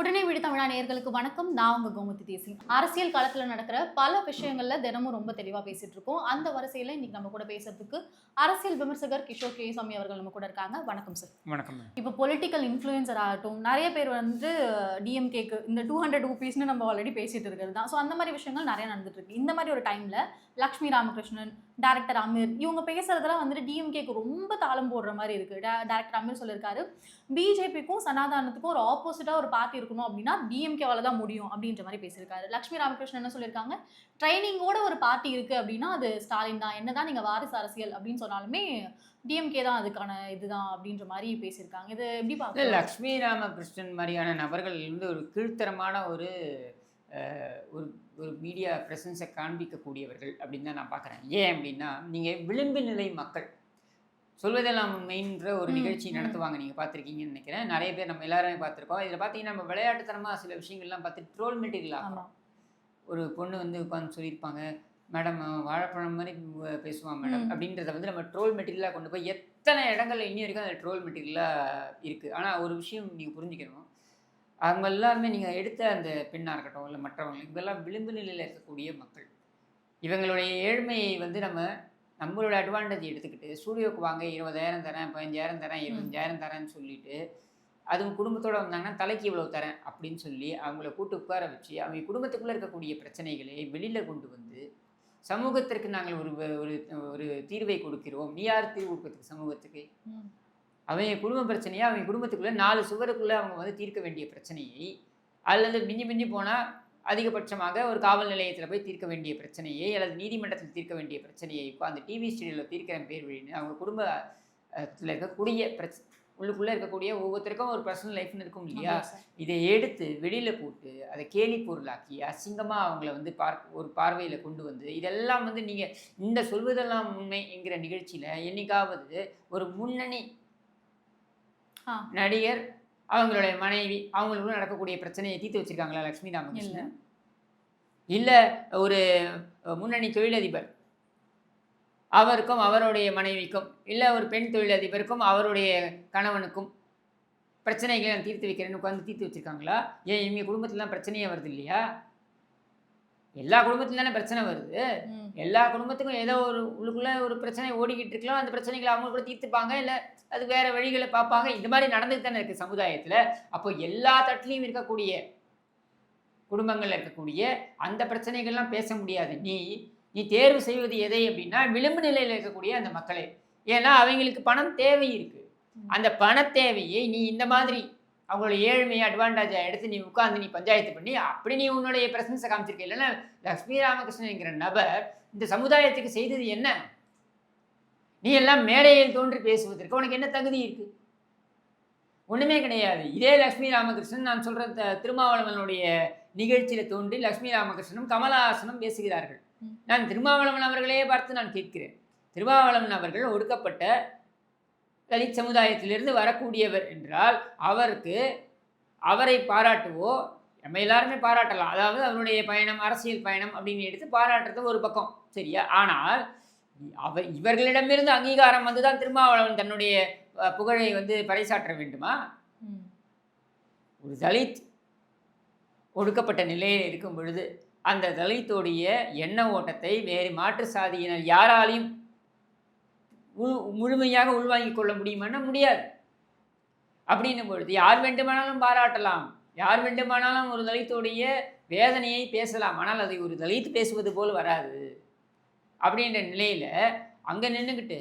உடனே விடு தமிழா நேயர்களுக்கு வணக்கம். நான் உங்க கோமதி தேசி அரசியல் களத்துல நடக்கிற பல விஷயங்கள்ல தினமும் ரொம்ப தெளிவா பேசிட்டு இருக்கோம். அந்த வரிசையில இன்னைக்கு நம்ம கூட பேசுறதுக்கு அரசியல் விமர்சகர் கிஷோர் கே சாமி அவர்கள் நம்ம கூட இருக்காங்க. வணக்கம் சார் வணக்கம். இப்போ பொலிட்டிக்கல் இன்ஃப்ளூயன்சர் ஆகட்டும் நிறைய பேர் வந்து டிஎம்கேக்கு இந்த டூ ஹண்ட்ரட் ருபீஸ்னு நம்ம ஆல்ரெடி பேசிட்டு இருக்கிறது தான். ஸோ அந்த மாதிரி விஷயங்கள் நிறைய நடந்துட்டு இருக்கு. இந்த மாதிரி ஒரு டைம்ல லக்ஷ்மி ராமகிருஷ்ணன் டேரக்டர் அமீர் இவங்க பேசுறதெல்லாம் வந்துட்டு டிஎம்கேக்கு ரொம்ப தாளம் போடுற மாதிரி இருக்கு. டேரக்டர் அமீர் சொல்லியிருக்காரு பிஜேபிக்கும் சனாதானத்துக்கும் ஒரு ஆப்போசிட்டா ஒரு பார்ட்டி இருக்கணும் அப்படின்னா டிஎம்கேவால தான் முடியும் அப்படின்ற மாதிரி பேசியிருக்காரு. லக்ஷ்மி ராமகிருஷ்ணன் என்ன சொல்லியிருக்காங்க? ட்ரைனிங்கோட ஒரு பார்ட்டி இருக்கு அப்படின்னா அது ஸ்டாலின் தான். என்னதான் நீங்க வாரிசு அரசியல் அப்படின்னு சொன்னாலுமே டிஎம்கே தான் அதுக்கான இதுதான் அப்படின்ற மாதிரி பேசியிருக்காங்க. இது எப்படி பார்க்கலாம் லக்ஷ்மி ராமகிருஷ்ணன் மாதிரியான நபர்கள் வந்து ஒரு கீழ்த்தரமான ஒரு ஒரு ஒரு மீடியா ப்ரெசன்ஸை காண்பிக்கக்கூடியவர்கள் அப்படின்னு தான் நான் பார்க்குறேன். ஏன் அப்படின்னா நீங்கள் விளிம்பு நிலை மக்கள் சொல்வதெல்லாம் உண்மைன்ற ஒரு நிகழ்ச்சி. நடத்துவாங்க. நீங்கள் பார்த்துருக்கீங்கன்னு நினைக்கிறேன். நிறைய பேர் நம்ம எல்லாருமே பார்த்துருக்கோம். இதில் பார்த்தீங்கன்னா நம்ம விளையாட்டுத்தனமாக சில விஷயங்கள்லாம் பார்த்து ட்ரோல் மெட்டீரியல் ஒரு பொண்ணு வந்து உட்காந்து சொல்லியிருப்பாங்க மேடம் வாழைப்பழம் மாதிரி பேசுவான் மேடம். அப்படின்றத வந்து நம்ம ட்ரோல் மெட்டீரியலாக கொண்டு போய் எத்தனை இடங்கள்ல இன்னி வரைக்கும் அந்த ட்ரோல் மெட்டீரியலாக இருக்குது ஆனால் ஒரு விஷயம் நீங்கள் புரிஞ்சுக்கணும். அவங்க எல்லாருமே நீங்கள் எடுத்த அந்த பெண்ணாக இருக்கட்டும் இல்லை மற்றவங்க இவங்கெல்லாம் விளிம்பு நிலையில் இருக்கக்கூடிய மக்கள். இவங்களுடைய ஏழ்மையை வந்து நம்ம நம்மளோட அட்வான்டேஜ் எடுத்துக்கிட்டு ஸ்டூடியோக்கு வாங்க இருபதாயிரம் தரேன் பதினஞ்சாயிரம் தரேன் இருபத்தஞ்சாயிரம் தரேன்னு சொல்லிட்டு அதுவும் குடும்பத்தோட வந்தாங்கன்னா தலைக்கு இவ்வளவு தரேன் அப்படின்னு சொல்லி அவங்கள கூட்டு உட்கார வச்சு அவங்க குடும்பத்துக்குள்ளே இருக்கக்கூடிய பிரச்சனைகளை வெளியில் கொண்டு வந்து சமூகத்திற்கு நாங்கள் ஒரு ஒரு ஒரு தீர்வை கொடுக்கிறோம். நீ யார் தீர்வு கொடுக்கறதுக்கு சமூகத்துக்கு. அவங்க குடும்ப பிரச்சனையை? அவங்க குடும்பத்துக்குள்ளே நாலு சுவருக்குள்ளே அவங்க வந்து தீர்க்க வேண்டிய பிரச்சனையை அல்லது மிஞ்சி மிஞ்சி போனால் அதிகபட்சமாக ஒரு காவல் நிலையத்தில் போய் தீர்க்க வேண்டிய பிரச்சனையை அல்லது நீதிமன்றத்தில் தீர்க்க வேண்டிய பிரச்சனையை உட்காந்து டிவி ஸ்டுடியோவில் தீர்க்கிற பேர் வழின்னு அவங்க குடும்பத்தில் இருக்கக்கூடிய பிரச்ச உள்ளுக்குள்ளே இருக்கக்கூடிய ஒவ்வொருத்தருக்கும் ஒரு பர்சனல் லைஃப்னு இருக்கும் இல்லையா. இதை எடுத்து வெளியில் போட்டு அதை கேலி பொருளாக்கி அசிங்கமாக அவங்கள வந்து பார்க் ஒரு பார்வையில் கொண்டு வந்து இதெல்லாம் வந்து நீங்கள் இந்த சொல்வதெல்லாம் உண்மை என்கிற நிகழ்ச்சியில் என்னைக்காவது ஒரு முன்னணி. நடிகர் அவங்களுடைய மனைவி அவங்களுக்குள்ள நடக்கக்கூடிய பிரச்சனையை தீர்த்து வச்சிருக்காங்களா லக்ஷ்மி ராமகிருஷ்ணன் இல்லை ஒரு முன்னணி தொழிலதிபர். அவருக்கும் அவருடைய மனைவிக்கும் இல்லை ஒரு பெண் தொழிலதிபருக்கும் அவருடைய கணவனுக்கும் பிரச்சனைகளை நான் தீர்த்து வைக்கிறேன்னு உட்காந்து தீர்த்து வச்சிருக்காங்களா? ஏன் இவங்க குடும்பத்துலலாம் பிரச்சனையே வருது இல்லையா? எல்லா குடும்பத்துல தானே பிரச்சனை வருது. எல்லா குடும்பத்துக்கும் ஏதோ ஒரு உள்ளுக்குள்ள ஒரு பிரச்சனை ஓடிக்கிட்டு இருக்கலாம். அந்த பிரச்சனைகளை அவங்க கூட தீர்த்துப்பாங்க. இல்லை அது வேற வழிகளை பார்ப்பாங்க. இந்த மாதிரி நடந்துட்டு தானே இருக்கு சமுதாயத்தில். அப்போ எல்லா தட்டிலையும் இருக்கக்கூடிய குடும்பங்கள்ல இருக்கக்கூடிய அந்த பிரச்சனைகள்லாம் பேச முடியாது. நீ நீ தேர்வு செய்வது எதை அப்படின்னா விளிம்பு நிலையில் இருக்கக்கூடிய அந்த மக்களே. ஏன்னா அவங்களுக்கு பணம் தேவை இருக்கு அந்த பண தேவையை நீ இந்த மாதிரி அவங்களோட ஏழ்மையை அட்வான்டேஜை எடுத்து நீ உட்கார்ந்து நீ பஞ்சாயத்து பண்ணி அப்படி நீ உன்னுடைய பிரசன்ஸை காமிச்சிருக்க. இல்லைன்னா லக்ஷ்மி ராமகிருஷ்ணன் என்கிற நபர் இந்த சமுதாயத்துக்கு செய்தது என்ன? நீ எல்லாம் மேடையில் தோன்றி பேசுவதற்கு உனக்கு என்ன தகுதி இருக்கு? ஒண்ணுமே கிடையாது. இதே லக்ஷ்மி ராமகிருஷ்ணன் நான் சொல்ற த- திருமாவளவனுடைய நிகழ்ச்சியில தோன்றி லக்ஷ்மி ராமகிருஷ்ணனும் கமலஹாசனும் பேசுகிறார்கள். நான் திருமாவளவன் அவர்களே பார்த்து நான் கேட்கிறேன். திருமாவளவன் அவர்கள் ஒடுக்கப்பட்ட தலித் சமுதாயத்திலிருந்து வரக்கூடியவர் என்றால் அவருக்கு அவரை பாராட்டுவோ நம்ம எல்லாருமே பாராட்டலாம். அதாவது அவருடைய பயணம் அரசியல் பயணம் அப்படின்னு எடுத்து பாராட்டுறது ஒரு பக்கம். சரியா? ஆனால் அவர் இவர்களிடமிருந்து அங்கீகாரம் வந்துதான் திருமாவளவன் தன்னுடைய புகழை வந்து பறைசாற்ற வேண்டுமா. ஒரு தலித் ஒடுக்கப்பட்ட நிலையில் இருக்கும் பொழுது அந்த தலித்துடைய எண்ண ஓட்டத்தை வேறு மாற்று சாதியினர் யாராலையும் முழுமையாக உள்வாங்கிக் கொள்ள முடியுமான்னா முடியாது. அப்படின்னும் பொழுது யார் வேண்டுமானாலும் பாராட்டலாம். யார் வேண்டுமானாலும் ஒரு தலித்தோடைய வேதனையை பேசலாம். ஆனால் அதை ஒரு தலித்து பேசுவது போல் வராது. அப்படின்ற நிலையில் அங்கே நின்றுக்கிட்டு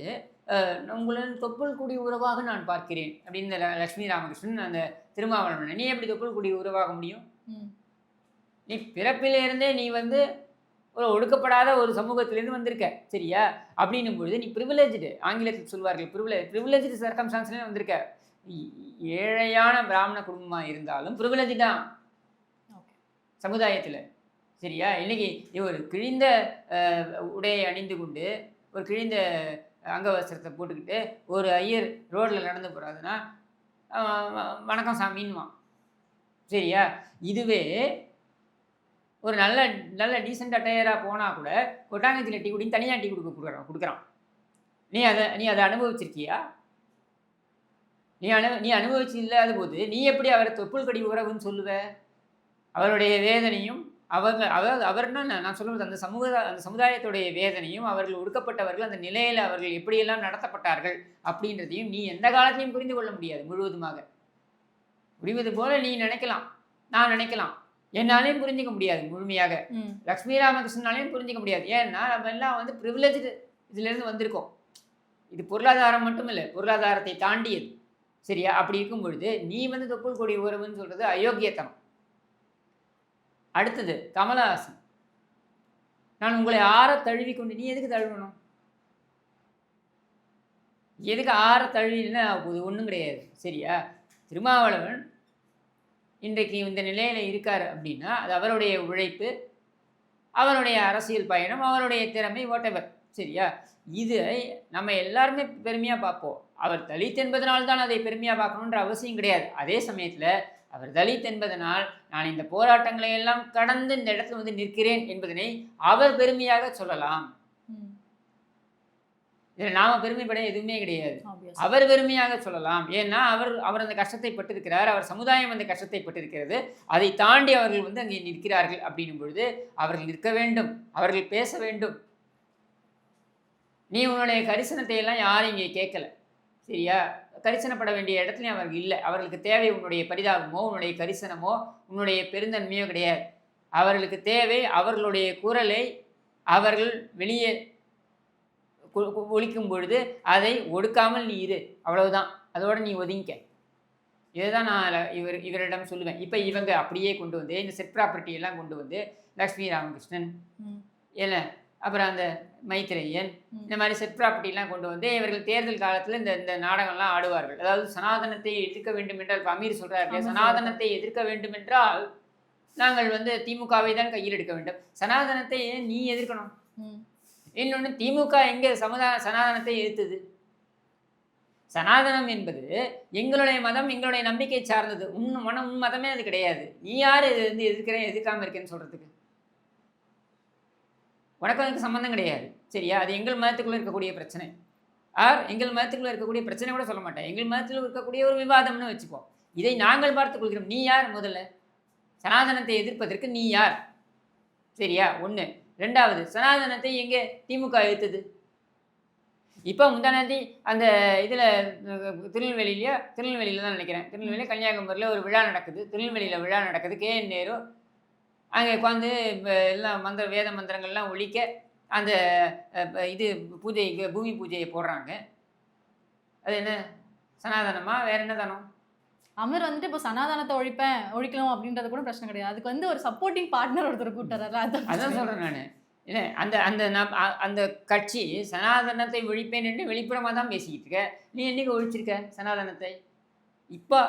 உங்களின் தொப்புள் குடி உறவாக நான் பார்க்கிறேன். அப்படின்னு லக்ஷ்மி ராமகிருஷ்ணன் அந்த திருமாவளவன் நீ எப்படி தொப்புள் குடி உறவாக முடியும்? நீ பிறப்பிலிருந்தே நீ வந்து ஒரு ஒடுக்கப்படாத ஒரு சமூகத்திலேருந்து வந்திருக்க சரியா? அப்படின்னும் பொழுது நீ ப்ரிவிலேஜ்டு ஆங்கிலத்தில் சொல்வார்கள் ப்ரிவிலே ப்ரிவிலேஜ்டு சர்க்கம்ஸ்டான்ஸ்லேயே வந்திருக்க. ஏழையான பிராமண குடும்பமாக இருந்தாலும் ப்ரிவிலேஜ் தான். சமுதாயத்தில் சரியா? இன்னைக்கு ஒரு கிழிந்த உடையை அணிந்து கொண்டு ஒரு கிழிந்த அங்கவஸ்திரத்தை போட்டுக்கிட்டு ஒரு ஐயர் ரோட்டில் நடந்து போகிறாதுன்னா வணக்கம் சாமின்வான் சரியா? இதுவே ஒரு நல்ல நல்ல டீசெண்ட் அட்டையராக போனால் கூட கொட்டாங்கத்தில் டீ குடின்னு தனியாக டீ கொடுக்க கொடுக்குறான் கொடுக்குறான். நீ அதை நீ அதை அனுபவிச்சிருக்கியா? நீ அனு நீ அனுபவிச்சு இல்லாத போது நீ எப்படி அவரை தொப்புள் கடி உறவுன்னு சொல்லுவ? அவருடைய வேதனையும் அவங்க அவர் அவர்னா நான் சொல்லுவது அந்த சமூக அந்த சமுதாயத்துடைய வேதனையும் அவர்கள் ஒடுக்கப்பட்டவர்கள் அந்த நிலையில் அவர்கள் எப்படியெல்லாம் நடத்தப்பட்டார்கள் அப்படின்றதையும் நீ எந்த காலத்தையும் புரிந்து கொள்ள முடியாது முழுவதுமாக. முடிவது போல நீ நினைக்கலாம். நான் நினைக்கலாம். என்னாலையும் புரிஞ்சிக்க முடியாது முழுமையாக. ம். லக்ஷ்மி ராமகிருஷ்ணனாலையும் புரிஞ்சிக்க முடியாது. ஏன்னா நம்ம எல்லாம் வந்து ப்ரிவிலேஜ்டு இதுலேருந்து வந்திருக்கோம். இது பொருளாதாரம் மட்டும் இல்லை பொருளாதாரத்தை தாண்டியது. சரியா? அப்படி இருக்கும் பொழுது நீ வந்து தொப்புள் கொடி உறவுன்னு சொல்றது அயோக்கியத்தனம். அடுத்தது கமலஹாசன். நான் உங்களை ஆற தழுவி கொண்டு நீ எதுக்கு தழுவணும்? எதுக்கு ஆற தழுவினா அது ஒன்றும் கிடையாது. சரியா? திருமாவளவன் இன்றைக்கு இந்த நிலையில் இருக்கார் அப்படின்னா அது அவருடைய உழைப்பு அவருடைய அரசியல் பயணம் அவருடைய திறமை ஓட்டவர் சரியா? இது நம்ம எல்லாருமே பெருமையாக பார்ப்போம். அவர் தலித் என்பதனால்தான் அதை பெருமையாக பார்க்கணுன்ற அவசியம் கிடையாது. அதே சமயத்தில் அவர் தலித் என்பதனால் நான் இந்த போராட்டங்களை எல்லாம் கடந்து இந்த இடத்துல வந்து நிற்கிறேன் என்பதனை அவர் பெருமையாக சொல்லலாம். இதில் நாம பெருமைப்பட எதுவுமே கிடையாது. அவர் பெருமையாக சொல்லலாம். ஏன்னா அவர் அவர் அந்த கஷ்டத்தை பட்டிருக்கிறார் அவர் சமுதாயம் அந்த கஷ்டத்தை பட்டிருக்கிறது. அதை தாண்டி அவர்கள் வந்து அங்கே நிற்கிறார்கள் அப்படின்னும் பொழுது அவர்கள் நிற்க வேண்டும் அவர்கள் பேச வேண்டும். நீ உன்னுடைய கரிசனத்தை எல்லாம் யாரும் இங்கே கேட்கல. சரியா? கரிசனப்பட வேண்டிய இடத்துலையும் அவர்கள் இல்லை. அவர்களுக்கு தேவை உன்னுடைய பரிதாபமோ உன்னுடைய கரிசனமோ உன்னுடைய பெருந்தன்மையோ கிடையாது. அவர்களுக்கு தேவை அவர்களுடைய குரலை அவர்கள் வெளியே ஒலிக்கும் பொழுது அதை ஒடுக்காமல் நீ இரு. அவ்வளவுதான். அதோட நீ ஒதுங்கிக்க. இதுதான் நான் ல- இவர் இவரிடம் சொல்லுவேன். இப்போ இவங்க அப்படியே கொண்டு வந்து இந்த செட் ப்ராப்பர்ட்டி எல்லாம் கொண்டு வந்து லக்ஷ்மி ராமகிருஷ்ணன் இல்லை அப்புறம் அந்த மைத்ரேயன். இந்த மாதிரி செட் ப்ராப்பர்ட்டிலாம் கொண்டு வந்து இவர்கள் தேர்தல் காலத்தில் இந்த இந்த நாடகம்லாம் ஆடுவார்கள். அதாவது சனாதனத்தை எதிர்க்க வேண்டும் என்றால் இப்ப அமீர் ஆமா, சனாதனத்தை எதிர்க்க வேண்டும் என்றால் நாங்கள் வந்து திமுகவை தான் கையில் எடுக்க வேண்டும். சனாதனத்தை நீ எதிர்க்கணும். இன்னொன்று திமுக எங்கே சமுதாய சனாதனத்தை எதிர்த்தது? சனாதனம் என்பது எங்களுடைய மதம் எங்களுடைய நம்பிக்கை சார்ந்தது. உன் மனம் உன் மதமே அது கிடையாது. நீ யார் இது வந்து எதிர்க்கிறேன் எதிர்க்காமல் இருக்கேன்னு சொல்கிறதுக்கு உனக்கு அதுக்கு சம்மந்தம் கிடையாது. சரியா? அது எங்கள் மதத்துக்குள்ளே இருக்கக்கூடிய பிரச்சனை. ஆர் எங்கள் மதத்துக்குள்ளே இருக்கக்கூடிய பிரச்சனை கூட சொல்ல மாட்டேன். எங்கள் மதத்தில் இருக்கக்கூடிய ஒரு விவாதம்னு வச்சுப்போம் இதை நாங்கள் பார்த்துக் கொள்கிறோம். நீ யார் முதல்ல? சனாதனத்தை எதிர்ப்பதற்கு நீ யார்? சரியா? ஒன்று ரெண்டாவது சனாதனத்தை எங்கே திமுக எதிர்த்தது இப்போ முந்தானந்தி அந்த இதில் திருநெல்வேலியிலையோ? திருநெல்வேலியில் தான் நினைக்கிறேன். திருநெல்வேலி கன்னியாகுமரியில் ஒரு விழா நடக்குது. திருநெல்வேலியில் விழா நடக்குது. கே. என். நேரு அங்கே உட்காந்து எல்லாம் மந்திர வேத மந்திரங்கள்லாம் ஒழிக்க அந்த ப- இது பூஜைக்கு பூமி பூஜையை போடுறாங்க. அது என்ன? சனாதனமா? வேற என்ன தானம்? அமர் வந்துட்டு இப்போ சனாதனத்தை ஒழிப்பேன் ஒழிக்கலாம் அப்படின்றது கூட பிரச்சனை கிடையாது. அதுக்கு வந்து ஒரு சப்போர்ட்டிங் பார்ட்னர் ஒருத்தர் கூட்டாரல அதான் சொல்கிறேன் நான். இல்லை அந்த அந்த நம் அந்த கட்சி சனாதனத்தை ஒழிப்பேன் என்று வெளிப்புறமாக தான் பேசிக்கிட்டு இருக்க. நீ என்னைக்கு ஒழிச்சிருக்க சனாதனத்தை? இப்போ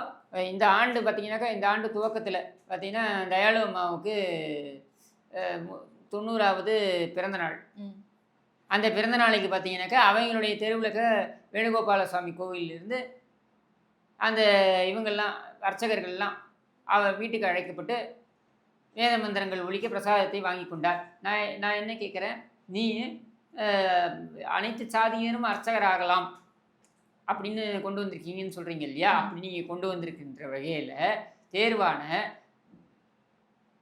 இந்த ஆண்டு பார்த்தீங்கன்னாக்கா இந்த ஆண்டு துவக்கத்தில் பார்த்தீங்கன்னா தயாளு அம்மாவுக்கு தொண்ணூறாவது பிறந்த நாள் ம். அந்த பிறந்த நாளைக்கு பார்த்தீங்கன்னாக்கா அவங்களுடைய தெருவில் இருக்க வேணுகோபால சுவாமி கோவிலிருந்து அந்த இவங்கெல்லாம் அர்ச்சகர்கள்லாம் அவர் வீட்டுக்கு அழைக்கப்பட்டு வேத மந்திரங்கள் ஒழிக்க பிரசாதத்தை வாங்கி கொண்டார். நான் நான் என்ன கேட்குறேன்? நீ அனைத்து சாதியினரும் அர்ச்சகராகலாம் அப்படின்னு கொண்டு வந்திருக்கீங்கன்னு சொல்கிறீங்க இல்லையா? அப்படி நீங்கள் கொண்டு வந்திருக்கின்ற வகையில் தேர்வான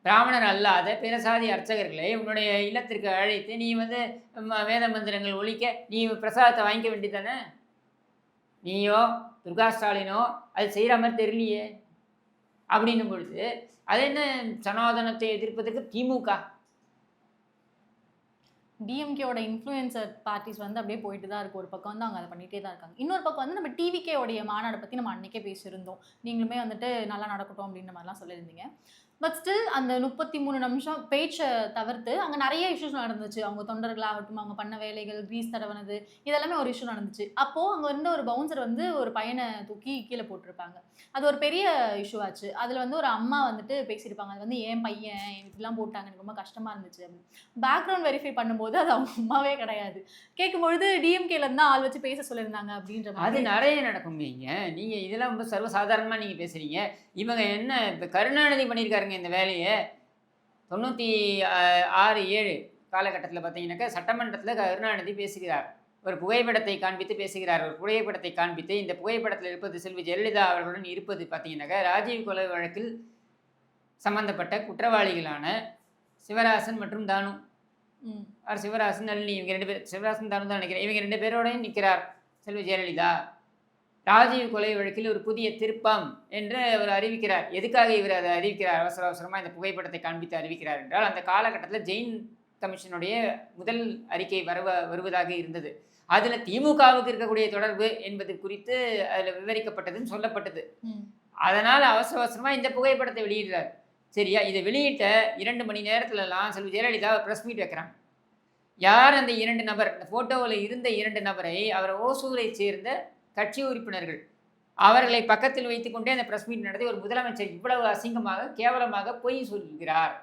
பிராமணர் அல்லாத பிற சாதி அர்ச்சகர்களை உன்னுடைய இல்லத்திற்கு அழைத்து நீ வந்து வேத மந்திரங்கள் ஒழிக்க நீ பிரசாதத்தை வாங்கிக்க வேண்டியதானே நீயோ துர்கா ஸ்டாலினோ அது செய்கிற மாதிரி தெரியலையே. அப்படின்னும் பொழுது அது என்ன சனாதனத்தை எதிர்ப்பதற்கு திமுக? டிஎம்கேவோட இன்ஃப்ளூயன்சர் பார்ட்டிஸ் வந்து அப்படியே போயிட்டு தான் இருக்கு. ஒரு பக்கம் வந்து அவங்க அதை பண்ணிகிட்டே தான் இருக்காங்க. இன்னொரு பக்கம் வந்து நம்ம டிவிகே உடைய மாநாடை பற்றி நம்ம அன்னைக்கே பேசியிருந்தோம். நீங்களுமே வந்துட்டு நல்லா நடக்கட்டும் அப்படின்ற மாதிரிலாம் சொல்லியிருந்தீங்க. பட் ஸ்டில் அந்த முப்பத்தி மூணு நிமிஷம் பேச்சை தவிர்த்து அங்கே நிறைய இஷ்யூஸ் நடந்துச்சு. அவங்க தொண்டர்களாகட்டும் அவங்க பண்ண வேலைகள் கிரீஸ் தடவனது இதெல்லாமே ஒரு இஷ்யூ நடந்துச்சு. அப்போது அங்கே இருந்த ஒரு பவுன்சர் வந்து ஒரு பையனை தூக்கி கீழே போட்டிருப்பாங்க. அது ஒரு பெரிய இஷ்யூ ஆச்சு. அதில் வந்து ஒரு அம்மா வந்துட்டு பேசியிருப்பாங்க. அது வந்து என் பையன்? இப்படிலாம் போட்டாங்க. எனக்கு ரொம்ப கஷ்டமாக இருந்துச்சு. பேக்ரவுண்ட் வெரிஃபை பண்ணும்போது அது அவங்க அம்மாவே கிடையாது. கேட்கும்பொழுது டிஎம்கேல இருந்து ஆள் வச்சு பேச சொல்லியிருந்தாங்க அப்படின்ற அது நிறைய நடக்கும் நீங்க நீங்க இதெல்லாம் ரொம்ப சர்வசாதாரணமா நீங்க பேசுறீங்க. இவங்க என்ன இப்ப கருணாநிதி பண்ணியிருக்காருங்க இந்த வேலையை? தொண்ணூற்றி ஆறு ஏழு காலகட்டத்தில் பார்த்தீங்கன்னாக்கா சட்டமன்றத்தில் கருணாநிதி பேசுகிறார். ஒரு புகைப்படத்தை காண்பித்து பேசுகிறார். ஒரு புகைப்படத்தை காண்பித்து இந்த புகைப்படத்தில் இருப்பது செல்வி ஜெயலலிதா அவர்களுடன் இருப்பது பார்த்தீங்கன்னாக்கா ராஜீவ் கொலை வழக்கில் சம்பந்தப்பட்ட குற்றவாளிகளான சிவராசன் மற்றும் தானு. அவர் சிவராசன் நளினி இவங்க ரெண்டு பேர் சிவராசன் தானு தான் நினைக்கிறேன். இவங்க ரெண்டு பேரோடையும் நிற்கிறார் செல்வி ஜெயலலிதா. ராஜீவ் கொலை வழக்கில் ஒரு புதிய திருப்பம் என்று அவர் அறிவிக்கிறார். எதுக்காக இவர் அதை அறிவிக்கிறார்? அவசர அவசரமாக இந்த புகைப்படத்தை காண்பித்து அறிவிக்கிறார் என்றால் அந்த காலகட்டத்தில் ஜெயின் கமிஷனுடைய முதல் அறிக்கை வருவ வருவதாக இருந்தது. அதில் திமுகவுக்கு இருக்கக்கூடிய தொடர்பு என்பது குறித்து அதில் விவரிக்கப்பட்டதுன்னு சொல்லப்பட்டது. அதனால் அவசர அவசரமாக இந்த புகைப்படத்தை வெளியிடுறார். சரியா? இதை வெளியிட்ட இரண்டு மணி நேரத்துலலாம் செல்வி ஜெயலலிதா ப்ரெஸ் மீட் வைக்கிறாங்க. யார் அந்த இரண்டு நபர்? இந்த ஃபோட்டோவில் இருந்த இரண்டு நபரை அவர் ஓசூரை சேர்ந்த கட்சி உறுப்பினர்கள். அவர்களை பக்கத்தில் வைத்துக்கொண்டே அந்த ப்ரெஸ் மீட் நடத்தி ஒரு முதலமைச்சர் இவ்வளவு அசிங்கமாக கேவலமாக பொய் சொல்கிறார்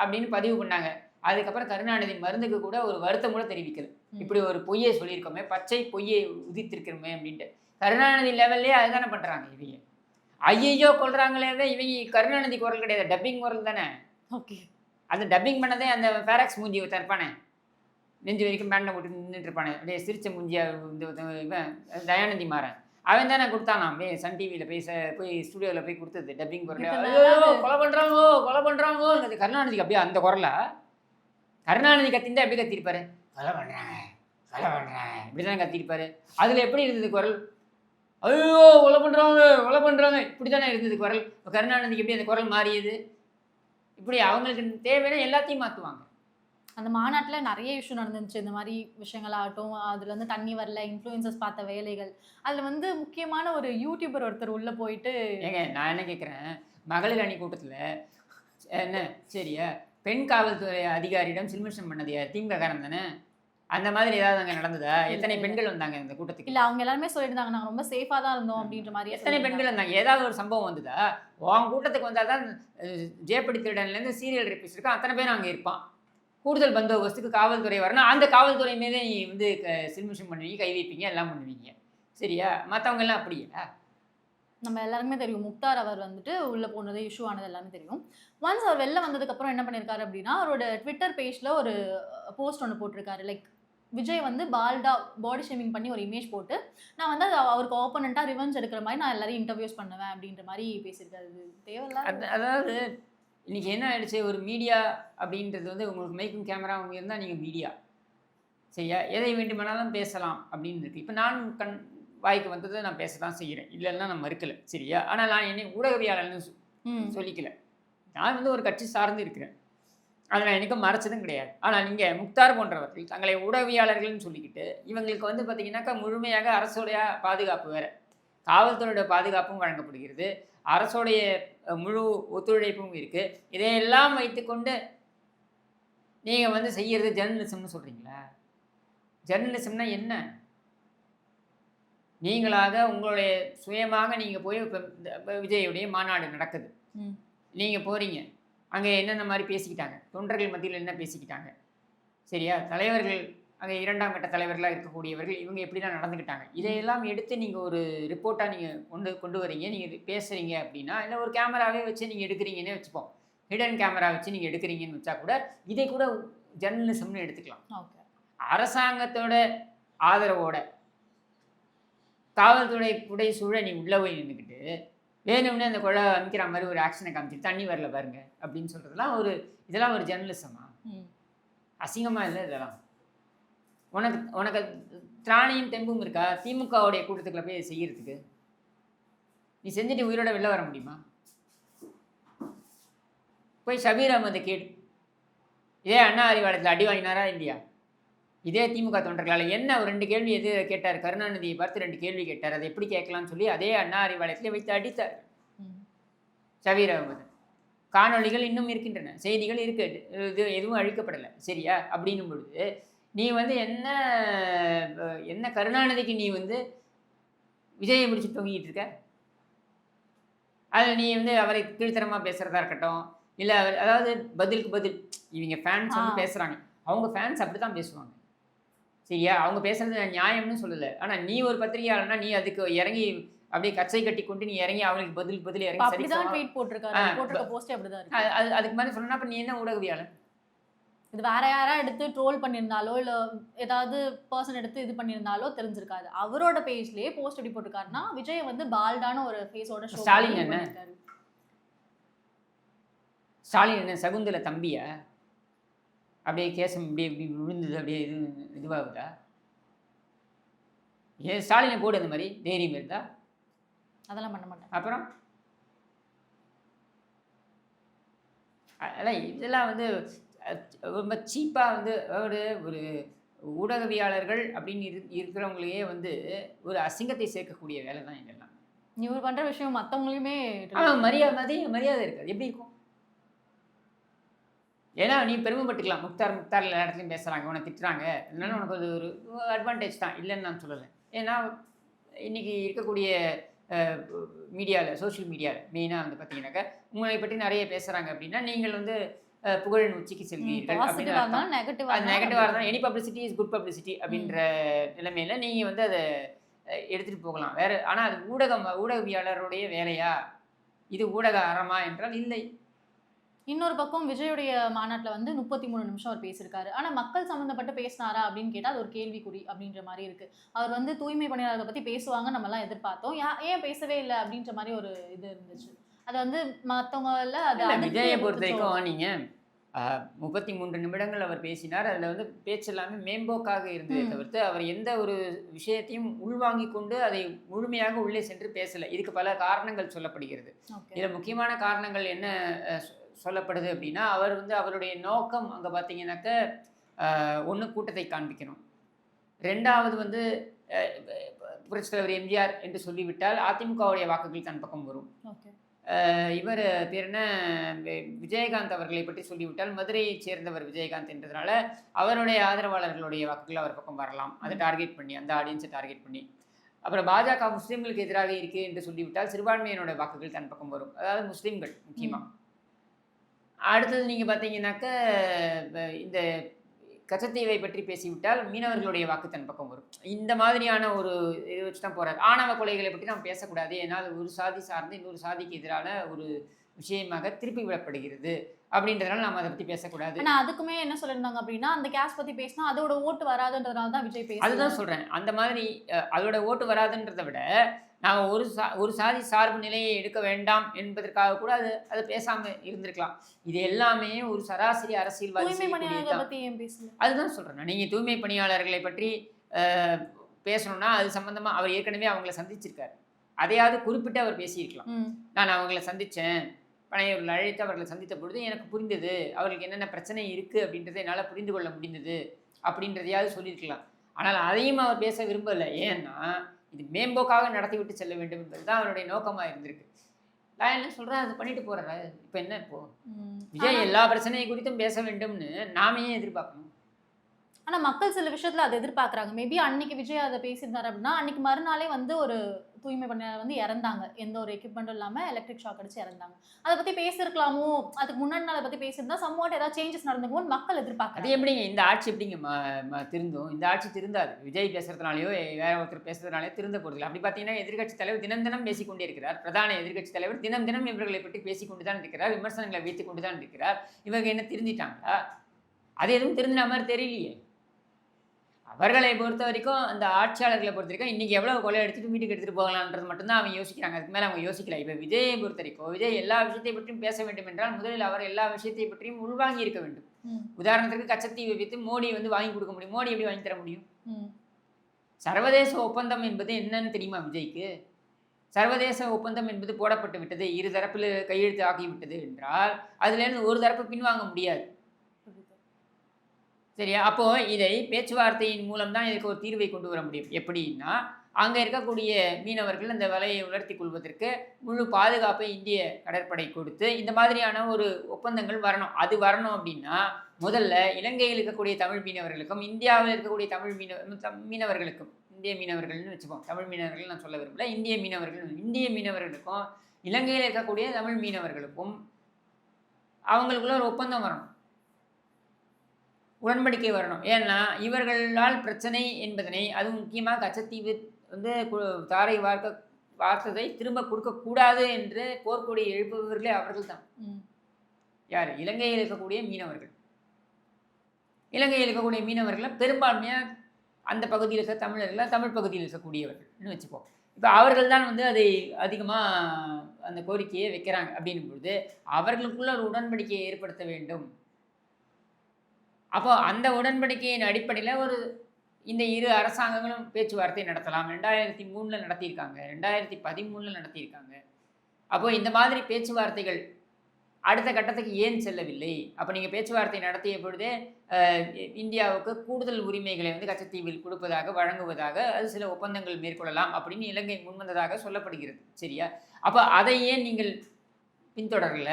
அப்படின்னு பதிவு பண்ணாங்க. அதுக்கப்புறம் கருணாநிதி மருந்துக்கு கூட ஒரு வருத்தம் கூட தெரிவிக்கல. இப்படி ஒரு பொய்யை சொல்லியிருக்கோமே பச்சை பொய்யை உதித்திருக்கிறோமே அப்படின்ட்டு. கருணாநிதி லெவல்லே அதுதானே பண்ணுறாங்க இவங்க. ஐயையோ கொள்றாங்களே இவங்க கருணாநிதி குரல் கிடையாது. டப்பிங் குரல் தானே? ஓகே. அந்த டப்பிங் பண்ணதே அந்த ஃபேராக்ஸ் மூஞ்சி இருப்பானே நெஞ்சு வரைக்கும் பேண்டை போட்டு நின்றுட்டு இருப்பானே அப்படியே சிரிச்ச மூஞ்சியா இந்த இவன் தயானந்தி மாறன். அவன் தானே கொடுத்தானாம். சன் டிவியில் போய் ச- போய் ஸ்டுடியோவில் போய் கொடுத்தது. டப்பிங் குரல். கொலை பண்ணுறாங்கோ கொலை பண்ணுறாங்கோ கருணாநிதிக்கு அப்படியே அந்த குரலா? கருணாநிதி கத்திருந்தா எப்படி கத்திருப்பாரு? கொலை பண்ணுறாங்க கொலை பண்ணுறாங்க இப்படி தான் கத்திருப்பாரு. அதில் எப்படி இருந்தது குரல்? ஐயோ கொலை பண்ணுறாங்க கொலை பண்ணுறாங்க இப்படி தானே இருந்தது குரல். இப்போ கருணாநிதிக்கு எப்படி அந்த குரல் மாறியது? இப்படி அவங்களுக்கு தேவையான எல்லாத்தையும் மாற்றுவாங்க அந்த மாநாட்டுல நிறைய இஷ்யூ நடந்துச்சு இந்த மாதிரி விஷயங்களாகட்டும் அதுல வந்து தண்ணி வரல இன்ஃப்ளூயன்சஸ் பார்த்த வேலைகள். அதுல வந்து முக்கியமான ஒரு யூடியூபர் ஒருத்தர் உள்ள போயிட்டு ஏங்க நான் என்ன கேட்குறேன் மகளிர் அணி கூட்டத்தில் என்ன சரியா? பெண் காவல்துறை அதிகாரியிடம் சில்மிஷன் பண்ணது யார்? திமுககாரன் தானே? அந்த மாதிரி ஏதாவது அங்கே நடந்ததா? எத்தனை. பெண்கள் வந்தாங்க இந்த கூட்டத்துக்கு? இல்ல அவங்க எல்லாருமே சொல்லியிருந்தாங்க. நாங்க ரொம்ப சேஃபா தான் இருந்தோம் அப்படின்ற மாதிரி எத்தனை பெண்கள் வந்தாங்க? ஏதாவது ஒரு சம்பவம் வந்ததா? உன் கூட்டத்துக்கு வந்தால் தான் ஜேப்படி திருடன்லேருந்து சீரியல் ரிப்பீஸ் இருக்கும் அத்தனை பேர் அங்கே இருப்பான். கூடுதல் பந்தோபஸ்துக்கு காவல்துறை வரணும். அந்த காவல்துறை மீதே நீ வந்து சில்மிஷன் பண்ணுவீங்க கை வைப்பீங்க எல்லாம் பண்ணுவீங்க. சரியா? மற்றவங்க எல்லாம் அப்படியா நம்ம எல்லாருக்குமே தெரியும். முக்தார் அவர் வந்துட்டு உள்ள போனது இஷ்யூ ஆனது எல்லாமே தெரியும். ஒன்ஸ் அவர் வெளில வந்ததுக்கு அப்புறம் என்ன பண்ணியிருக்காரு அப்படின்னா அவரோட ட்விட்டர் பேஜ்ல ஒரு போஸ்ட் ஒன்று போட்டிருக்காரு. லைக் விஜய் வந்து பால்டா பாடி ஷேமிங் பண்ணி ஒரு இமேஜ் போட்டு நான் வந்து அவருக்கு ஓப்பனண்ட்டாக ரிவெஞ்ச் எடுக்கிற மாதிரி நான் எல்லாரையும் இன்டர்வியூஸ் பண்ணுவேன் அப்படின்ற மாதிரி பேசியிருக்காரு. தேவையில்ல அது அதாவது இன்னைக்கு என்ன ஆயிடுச்சு? ஒரு மீடியா அப்படின்றது வந்து உங்களுக்கு மைக்கும் கேமரா இருந்தால் நீங்கள் மீடியா. சரியா? எதை வேண்டுமானாலும் பேசலாம் அப்படின்னு இருக்கு. இப்போ நான் கண் வாய்க்கு வந்ததை நான் பேச தான் செய்கிறேன் இல்லைன்னா நான் மறுக்கலை. சரியா? ஆனால் நான் என்னை ஊடகவியாளர்னு சொல்லிக்கல. நான் வந்து ஒரு கட்சி சார்ந்து இருக்கிறேன். அதை நான் எனக்கு மறைச்சதும் கிடையாது. ஆனால் நீங்கள் முக்தார் போன்றவர்கள் தங்களை ஊடகவியாளர்கள்னு சொல்லிக்கிட்டு இவங்களுக்கு வந்து பார்த்தீங்கன்னாக்கா முழுமையாக அரசுடைய பாதுகாப்பு வேறு. காவல்துறையோட பாதுகாப்பும் வழங்கப்படுகிறது. அரசுடைய முழு ஒத்துழைப்பும் இருக்குது இதையெல்லாம் வைத்துக்கொண்டு நீங்கள் வந்து செய்கிறது ஜெர்னலிசம்னு சொல்கிறீங்களா ஜெர்னலிசம்னா என்ன? நீங்களாக உங்களுடைய சுயமாக நீங்கள் போய் இப்போ விஜயுடைய மாநாடு நடக்குது. நீங்கள் போகிறீங்க அங்கே என்னென்ன மாதிரி பேசிக்கிட்டாங்க? தொண்டர்கள் மத்தியில் என்ன பேசிக்கிட்டாங்க? சரியா? தலைவர்கள் அங்கே இரண்டாம் கட்ட தலைவர்களாக இருக்கக்கூடியவர்கள் இவங்க எப்படிலாம் நடந்துக்கிட்டாங்க? இதையெல்லாம் எடுத்து நீங்கள் ஒரு ரிப்போர்ட்டாக நீங்கள் கொண்டு கொண்டு வரீங்க. நீங்கள் பேசுகிறீங்க அப்படின்னா இல்லை ஒரு கேமராவே வச்சு நீங்கள் எடுக்கிறீங்கன்னே வச்சுப்போம். ஹிடன் கேமரா வச்சு நீங்கள் எடுக்கிறீங்கன்னு வச்சா கூட இதை கூட ஜெர்னலிசம்னு எடுத்துக்கலாம். ஓகே. அரசாங்கத்தோட ஆதரவோட காவல்துறை புடை சூழ நீ உள்ள போய் நின்றுக்கிட்டு வேணும்னே அந்த குழா அமைக்கிற மாதிரி ஒரு ஆக்ஷனை காமிச்சிட்டு தண்ணி வரல பாருங்க அப்படின்னு சொல்றதெல்லாம் ஒரு இதெல்லாம் ஒரு ஜெர்னலிசமா? ம். அசிங்கமா இல்லை இதெல்லாம்? உனக்கு உனக்கு திராணியும் தெம்பும் இருக்கா? திமுகவுடைய கூட்டத்துக்குள்ள போய் செய்யறதுக்கு. நீ செஞ்சுட்டு உயிரோட வெளில வர முடியுமா? போய் ஷபீர் அகமதை கேடு இதே அண்ணா அறிவாலயத்தில் அடி வாங்கினாரா இல்லையா? இதே திமுக தொண்டர்களால் என்ன ஒரு ரெண்டு கேள்வி எது கேட்டார்? கருணாநிதியை பார்த்து ரெண்டு கேள்வி கேட்டார். அதை எப்படி கேட்கலாம்னு சொல்லி அதே அண்ணா அறிவாலயத்திலே வைத்து அடித்தார். ம் ஷபீர் அகமது. காணொளிகள் இன்னும் இருக்கின்றன. செய்திகள் இருக்கு. இது எதுவும் அழிக்கப்படலை. சரியா? அப்படின்னும் பொழுது நீ வந்து என்ன என்ன கருணாநிதிக்கு நீ வந்து விஜயை பிடிச்சி தொங்கிட்டு இருக்க? அதில் நீ வந்து அவரை கீழ்த்தரமாக பேசுகிறதா இருக்கட்டும் இல்லை அவர் அதாவது பதிலுக்கு பதில். இவங்க ஃபேன்ஸ் வந்து. பேசுகிறாங்க அவங்க ஃபேன்ஸ் அப்படி தான் பேசுவாங்க. சரியா? அவங்க பேசுறது நியாயம்னு சொல்லலை. ஆனால் நீ ஒரு பத்திரிகையாளர்னா நீ அதுக்கு இறங்கி அப்படியே கச்சை கட்டி கொண்டு நீ இறங்கி அவங்களுக்கு பதில் பதில் இறங்கி சரி சமமா- ட்வீட் போட்டிருக்காரு. போட்டிருக்க போஸ்டே அப்படிதான் அது அது- அதுக்கு மாதிரி சொல்லணும்னா அப்போ நீ என்ன ஊடகவியாளர் இது வேற யாரா எடுத்து ட்ரோல் பண்ணியிருந்தாலோ இல்ல ஏதாவது பர்சன் எடுத்து இது பண்ணியிருந்தாலோ தெரிஞ்சிருக்காது. அவரோட பேஜ்லயே போஸ்ட் எப்படி போட்டிருக்காருன்னா விஜய் வந்து பால்டான ஒரு ஃபேஸோட ஷோ ஸ்டாலின் என்ன? ஸ்டாலின் என்ன? சகுந்தல தம்பியா? அப்படியே கேசம் இப்படியே இப்படி விழுந்தது அப்படியே இது இதுவாகுதா? ஏன் ஸ்டாலினை போடு அந்த மாதிரி தைரியம் இருந்தா? அதெல்லாம் பண்ண மாட்டேன். அப்புறம்? அதான் இதெல்லாம் வந்து ரொம்ப சீப்பாக வந்து ஒரு ஒரு ஊடகவியாளர்கள் அப்படின்னு இரு இருக்கிறவங்களையே வந்து ஒரு அசிங்கத்தை சேர்க்கக்கூடிய வேலை தான் இதெல்லாம். இவர் பண்ற விஷயம் மத்தவங்களையுமே ஆனால் மரியாதை மரியாதை இருக்காது. எப்படி இருக்கும்? ஏன்னா நீ பெருமைப்பட்டுக்கலாம். முக்தார் முக்தார் எல்லா இடத்துலையும் பேசுகிறாங்க உன்னை திட்டுறாங்க. அதனால உனக்கு அது ஒரு அட்வான்டேஜ் தான். இல்லைன்னு நான் சொல்லலை. ஏன்னா இன்னைக்கு இருக்கக்கூடிய மீடியாவில் சோஷியல் மீடியாவில் மெயினாக வந்து பார்த்தீங்கன்னாக்கா உங்களை பற்றி நிறைய பேசுகிறாங்க அப்படின்னா நீங்கள் வந்து புகழின் உச்சிக்கு அது நெகட்டிவாக இருந்தாலும் any publicity is good publicity அப்படின்ற நிலைமையில நீங்கள் வந்து அதை அஹ், எடுத்துகிட்டு போகலாம். வேற ஆனால் அது ஊடகம் ஊடகவியாளருடைய வேலையா? இது ஊடக அறமா என்றால் இல்லை. இன்னொரு பக்கம் விஜயுடைய மாநாட்டுல வந்து முப்பத்தி மூணு நிமிஷம் அவர் பேசியிருக்காரு. ஆனா மக்கள் சம்மந்தப்பட்டு பேசினாரா அப்படின்னு கேட்டா அது ஒரு கேள்விக்குறி அப்படின்ற மாதிரி இருக்கு. அவர் வந்து தூய்மை பணியாளர்களை பத்தி பேசுவாங்க நம்ம எல்லாம் எதிர்பார்த்தோம் ஏன் பேசவே இல்லை அப்படின்ற மாதிரி ஒரு இது இருந்துச்சு. அது வந்து மத்தவங்கல அது விஜயை பொறுத்த வரைக்கும் நீங்கள் முப்பத்தி மூன்று நிமிடங்கள் அவர் பேசினார் அதில் வந்து பேச்சு எல்லாமே மேம்போக்காக இருந்ததை. தவிர்த்து அவர் எந்த ஒரு விஷயத்தையும் உள்வாங்கிக் கொண்டு அதை முழுமையாக உள்ளே சென்று பேசலை இதுக்கு பல காரணங்கள் சொல்லப்படுகிறது. இதில் முக்கியமான காரணங்கள் என்ன சொல்லப்படுது அப்படின்னா அவர் வந்து அவருடைய நோக்கம் அங்கே பார்த்தீங்கன்னாக்க ஒன்று கூட்டத்தை காண்பிக்கணும் ரெண்டாவது வந்து புரட்சித் தலைவர் எம்ஜிஆர் என்று சொல்லிவிட்டால் அதிமுகவுடைய வாக்குகள் தன் பக்கம் வரும். இவர் பேர் என்ன? விஜயகாந்த் அவர்களை பற்றி சொல்லிவிட்டால் மதுரையைச் சேர்ந்தவர் விஜயகாந்த் என்றதுனால அவருடைய ஆதரவாளர்களுடைய வாக்குகள் அவர் பக்கம் வரலாம். அதை டார்கெட் பண்ணி அந்த ஆடியன்ஸை டார்கெட் பண்ணி. அப்புறம் பாஜக முஸ்லீம்களுக்கு எதிராக இருக்கு என்று சொல்லிவிட்டால் சிறுபான்மையினோட வாக்குகள் தன் பக்கம் வரும். அதாவது முஸ்லீம்கள் முக்கியமாக அடுத்தது நீங்கள் பார்த்தீங்கன்னாக்க இந்த கச்சத்தீவை பற்றி பேசிவிட்டால் மீனவர்களுடைய வாக்கு தன் பக்கம் வரும். இந்த மாதிரியான ஒரு இது வச்சு தான் போகிறார் ஆணவ கொலைகளை பற்றி நம்ம பேசக்கூடாது. ஏன்னா அது ஒரு சாதி சார்ந்து இன்னொரு சாதிக்கு எதிரான ஒரு விஷயமாக திருப்பி விடப்படுகிறது அப்படின்றதுனால நம்ம அதை பற்றி பேசக்கூடாது. ஆனா அதுக்குமே என்ன சொல்லியிருந்தாங்க அப்படின்னா அந்த கேஸ் பத்தி பேசினா அதோட ஓட்டு வராதுன்றதுனால தான் விஜய் பேச அதுதான் சொல்கிறேன் அந்த மாதிரி அதோட ஓட்டு வராதுன்றதை விட நாம் ஒரு சா ஒரு சாதி சார்பு நிலையை எடுக்க வேண்டாம் என்பதற்காக கூட அது அதை பேசாமல் இருந்திருக்கலாம். இது எல்லாமே ஒரு சராசரி அரசியல்வாதி அதுதான் சொல்கிறேன் நீங்கள் தூய்மை பணியாளர்களை பற்றி பேசணும்னா அது சம்மந்தமாக அவர் ஏற்கனவே அவங்கள சந்திச்சிருக்காரு. அதையாவது குறிப்பிட்டு அவர் பேசியிருக்கலாம். நான் அவங்கள சந்தித்தேன் பனையூரில் அழைத்து அவர்களை சந்தித்த பொழுது எனக்கு புரிந்தது. அவர்களுக்கு என்னென்ன பிரச்சனை இருக்குது அப்படின்றத என்னால் புரிந்து கொள்ள முடிந்தது அப்படின்றதையாவது சொல்லியிருக்கலாம். ஆனால் அதையும் அவர் பேச விரும்பலை. ஏன்னா இது மேம்போக்காக நடத்திவிட்டு செல்ல வேண்டும் என்பது தான் அவருடைய நோக்கமாக இருந்திருக்கு. நான் என்ன சொல்கிறேன் அதை பண்ணிட்டு போகிறாரு இப்போ என்ன இப்போ? ம். விஜய் எல்லா பிரச்சனையை குறித்தும் பேச வேண்டும்னு நாம ஏன் எதிர்பார்க்கணும். ஆனால் மக்கள் சில விஷயத்தில் அதை எதிர்பார்க்குறாங்க. மேபி அன்னைக்கு விஜய் அதை பேசியிருந்தாரு அப்படின்னா அன்னைக்கு மறுநாளே வந்து ஒரு தூய்மை பணியாளர் வந்து இறந்தாங்க. எந்த ஒரு எக்யூப்மெண்ட்டும் இல்லாமல் எலக்ட்ரிக் ஷாக் அடிச்சு இறந்தாங்க. அதை பற்றி பேசியிருக்கலாமோ? அதுக்கு முன்னாடி நாள் பற்றி பேசியிருந்தா சம்வாட் ஏதாவது சேஞ்சஸ் நடந்துக்குமோ மக்கள் அது எப்படிங்க? இந்த ஆட்சி எப்படிங்க? திருந்தும்? இந்த ஆட்சி திருந்தாது. விஜய் பேசுறதுனாலயோ வேற ஒருத்தர் பேசுறதுனாலயோ திருந்த போகிறது அப்படி பார்த்தீங்கன்னா எதிர்க்கட்சி தலைவர் தினம் தினம் பேசிக்கொண்டே இருக்கிறார். பிரதான எதிர்கட்சி தலைவர் தினம் தினம் இவர்களை பற்றி பேசிக்கொண்டு தான் இருக்கிறார். விமர்சனங்களை வைத்துக் கொண்டு தான் இருக்கிறார். இவங்க என்ன திருந்திட்டாங்களா? அது எதுவும் திருந்தின மாதிரி தெரியலையே. அவர்களை பொறுத்த வரைக்கும் அந்த ஆட்சியாளர்களை பொறுத்த வரைக்கும் இன்னைக்கு எவ்வளவு கொலை எடுத்துட்டு வீட்டுக்கு எடுத்துட்டு போகலான்றது மட்டும்தான் அவங்க யோசிக்கிறாங்க. அதுக்கு மேலே அவங்க யோசிக்கல. இப்போ விஜயை பொறுத்த வரைக்கும் விஜய் எல்லா விஷயத்தை பற்றியும் பேச வேண்டும் என்றால் முதலில் அவர் எல்லா விஷயத்தை பற்றியும் உள்வாங்கி இருக்க வேண்டும். உதாரணத்துக்கு கச்சத்தீவை வித்து மோடி வந்து வாங்கி கொடுக்க முடியும். மோடி எப்படி வாங்கி தர முடியும். சர்வதேச ஒப்பந்தம் என்பது என்னன்னு தெரியுமா விஜய்க்கு? சர்வதேச ஒப்பந்தம் என்பது போடப்பட்டு விட்டது. இரு தரப்பில் கையெழுத்து ஆகிவிட்டது என்றால் அதுலேருந்து ஒரு தரப்பு பின்வாங்க முடியாது. சரியா? அப்போது இதை பேச்சுவார்த்தையின் மூலம் தான் இதுக்கு ஒரு தீர்வை கொண்டு வர முடியும். எப்படின்னா அங்கே இருக்கக்கூடிய மீனவர்கள் அந்த வலையை உலர்த்தி கொள்வதற்கு முழு பாதுகாப்பை இந்திய கடற்படை கொடுத்து இந்த மாதிரியான ஒரு ஒப்பந்தங்கள் வரணும். அது வரணும் அப்படின்னா முதல்ல இலங்கையில் இருக்கக்கூடிய தமிழ் மீனவர்களுக்கும் இந்தியாவில் இருக்கக்கூடிய தமிழ் மீனவ மீனவர்களுக்கும் இந்திய மீனவர்கள்னு வச்சுப்போம். தமிழ் மீனவர்கள் நான் சொல்ல விரும்பல. இந்திய மீனவர்கள் இந்திய மீனவர்களுக்கும் இலங்கையில் இருக்கக்கூடிய தமிழ் மீனவர்களுக்கும் அவங்களுக்குள்ள ஒரு ஒப்பந்தம் வரணும். உடன்படிக்கை வரணும். ஏன்னா இவர்களால் பிரச்சனை என்பதனை அதுவும் முக்கியமாக கச்சத்தீவு வந்து தாரை வார்க்க வார்த்ததை திரும்ப கொடுக்கக்கூடாது என்று போர்க்கொடி எழுப்புபவர்களே அவர்கள் தான். யார்? இலங்கையில் இருக்கக்கூடிய மீனவர்கள். இலங்கையில் இருக்கக்கூடிய மீனவர்கள் பெரும்பான்மையாக அந்த பகுதியில் இருக்க தமிழர்கள் தமிழ் பகுதியில் இருக்கக்கூடியவர்கள்னு வச்சுப்போம் இப்போ அவர்கள் தான் வந்து அதை அதிகமாக அந்த கோரிக்கையை வைக்கிறாங்க. அப்படின்னும் பொழுது அவர்களுக்குள்ள ஒரு உடன்படிக்கையை ஏற்படுத்த வேண்டும். அப்போ அந்த உடன்படிக்கையின் அடிப்படையில் ஒரு இந்த இரு அரசாங்கங்களும் பேச்சுவார்த்தை நடத்தலாம். ரெண்டாயிரத்தி மூணில் நடத்தியிருக்காங்க. ரெண்டாயிரத்தி பதிமூணில் நடத்தியிருக்காங்க. அப்போ இந்த மாதிரி பேச்சுவார்த்தைகள் அடுத்த கட்டத்துக்கு ஏன் செல்லவில்லை? அப்போ நீங்கள் பேச்சுவார்த்தை நடத்திய பொழுதே இந்தியாவுக்கு கூடுதல் உரிமைகளை வந்து கச்சத்தீவில் கொடுப்பதாக வழங்குவதாக அது சில ஒப்பந்தங்கள் மேற்கொள்ளலாம் அப்படின்னு இலங்கை முன்வந்ததாக சொல்லப்படுகிறது. சரியா? அப்போ அதை ஏன் நீங்கள் பின்தொடரல?